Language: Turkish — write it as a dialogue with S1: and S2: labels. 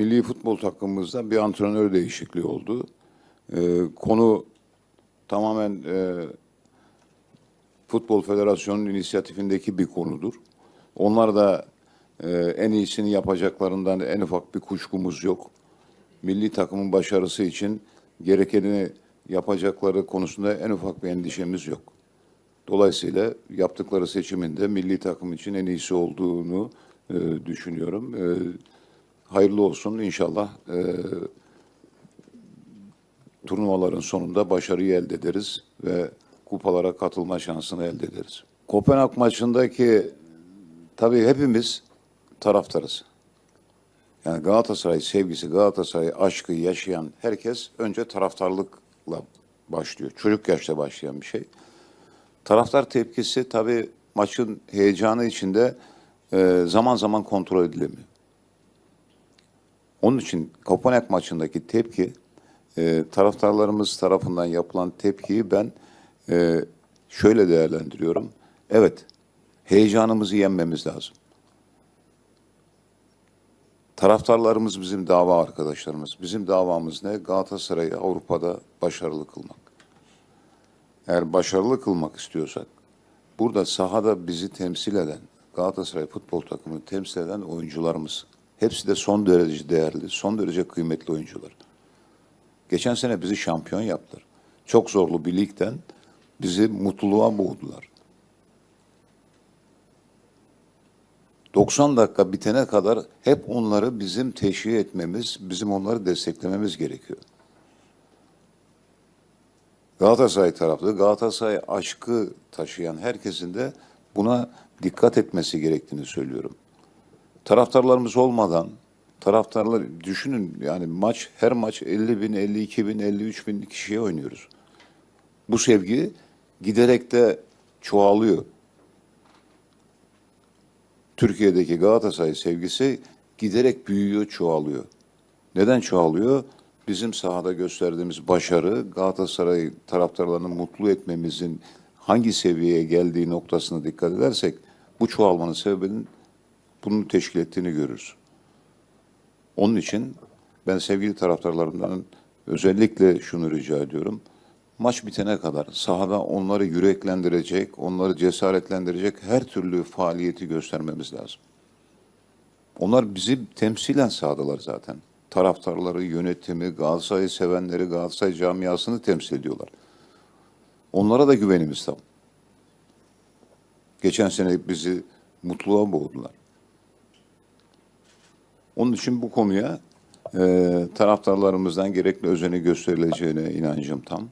S1: milli futbol takımımızda bir antrenör değişikliği oldu. Ee, konu tamamen e, Futbol Federasyonu'nun inisiyatifindeki bir konudur. Onlar da e, en iyisini yapacaklarından en ufak bir kuşkumuz yok. Milli takımın başarısı için gerekeni yapacakları konusunda en ufak bir endişemiz yok. Dolayısıyla yaptıkları seçimin de milli takım için en iyisi olduğunu e, düşünüyorum. E, hayırlı olsun inşallah. E, turnuvaların sonunda başarıyı elde ederiz ve kupalara katılma şansını elde ederiz. Kopenhag maçındaki tabii hepimiz taraftarız. Yani Galatasaray sevgisi, Galatasaray aşkı yaşayan herkes önce taraftarlıkla başlıyor. Çocuk yaşta başlayan bir şey. Taraftar tepkisi tabii maçın heyecanı içinde e, zaman zaman kontrol edilemiyor. Onun için Kopenhag maçındaki tepki, e, taraftarlarımız tarafından yapılan tepkiyi ben e, şöyle değerlendiriyorum. Evet, heyecanımızı yenmemiz lazım. Taraftarlarımız bizim dava arkadaşlarımız. Bizim davamız ne? Galatasaray'ı Avrupa'da başarılı kılmak. Eğer başarılı kılmak istiyorsak, burada sahada bizi temsil eden, Galatasaray futbol takımını temsil eden oyuncularımız, hepsi de son derece değerli, son derece kıymetli oyuncular. Geçen sene bizi şampiyon yaptılar. Çok zorlu bir ligden bizi mutluluğa boğdular. 90 dakika bitene kadar hep onları bizim teşvik etmemiz, bizim onları desteklememiz gerekiyor. Galatasaray taraflı, Galatasaray aşkı taşıyan herkesin de buna dikkat etmesi gerektiğini söylüyorum. Taraftarlarımız olmadan, taraftarlar düşünün yani maç, her maç 50 bin, 52 bin, 53 bin kişiye oynuyoruz. Bu sevgi giderek de çoğalıyor. Türkiye'deki Galatasaray sevgisi giderek büyüyor, çoğalıyor. Neden çoğalıyor? Bizim sahada gösterdiğimiz başarı Galatasaray taraftarlarını mutlu etmemizin hangi seviyeye geldiği noktasına dikkat edersek bu çoğalmanın sebebinin bunu teşkil ettiğini görürüz. Onun için ben sevgili taraftarlarımdan özellikle şunu rica ediyorum. Maç bitene kadar sahada onları yüreklendirecek, onları cesaretlendirecek her türlü faaliyeti göstermemiz lazım. Onlar bizi temsilen sahadalar zaten. Taraftarları, yönetimi, Galatasaray'ı sevenleri, Galatasaray camiasını temsil ediyorlar. Onlara da güvenimiz tam. Geçen sene bizi mutluluğa boğdular. Onun için bu konuya e, taraftarlarımızdan gerekli özeni gösterileceğine inancım tam.